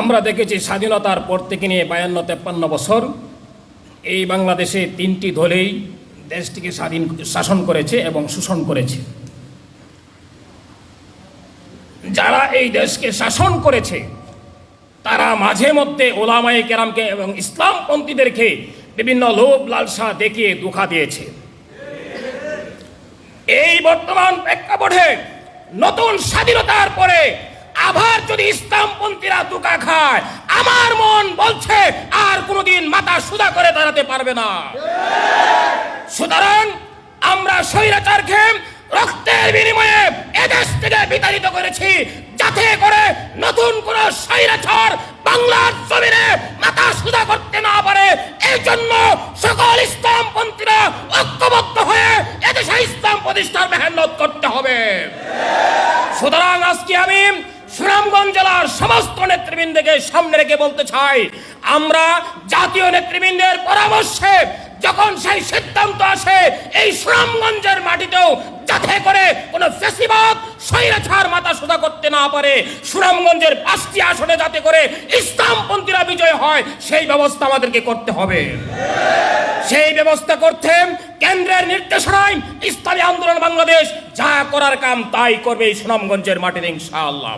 আমরা দেখেছি স্বাধীনতার পর থেকে নিয়ে বায়ান্ন, তেপ্পান্ন বছর এই বাংলাদেশে তিনটি দলেই দেশটিকে স্বাধীন শাসন করেছে এবং শোষণ করেছে। যারা এই দেশকে শাসন করেছে, তারা মাঝে মধ্যে ওলামাই কেরামকে এবং ইসলামপন্থীদেরকে বিভিন্ন লোভ, লালসা দেখিয়ে দুঃখা দিয়েছে। এই বর্তমান প্রেক্ষাপটে নতুন স্বাধীনতার পরে যদি ইসলামপন্থীরা দুকা খায়, আমার মন বলছে, আর কোনোদিন মাথা সুদা করে দাঁড়াতে পারবে না। সুতরাং আমরা স্বৈরাচারকে রক্তের বিনিময়ে এদেশ থেকে বিতাড়িত করেছি, যাতে করে নতুন কোন স্বৈরাচার বাংলার জমিনে মাথা সুদা করতে না পারে। এই জন্য সকল ইসলামপন্থীরা ঐক্যবদ্ধ হয়ে এদেশে ইসলাম প্রতিষ্ঠার মেহনত করতে হবে। সুতরাং আজকে আমি সমস্ত নেতৃবৃন্দকে সামনে রেখে বলতে চাই, আমরা জাতীয় নেতৃবৃন্দের পরামর্শে যখন সেই সিদ্ধান্ত আসে, এই সুনামগঞ্জের মাটিতেও যাতে করে কোনো ফেসিবাদ, স্বৈরাচার মাথা সোজা করতে না পারে, সুনামগঞ্জের পাঁচটি আসনে যাতে করে ইসলামপন্থীরা বিজয় হয়, সেই ব্যবস্থা আমাদেরকে করতে হবে। সেই ব্যবস্থা করতে কেন্দ্রের নির্দেশনায় ইসলামী আন্দোলন বাংলাদেশ যা করার কাম তাই করবে এই সুনামগঞ্জের মাটিতে ইনশাআল্লাহ।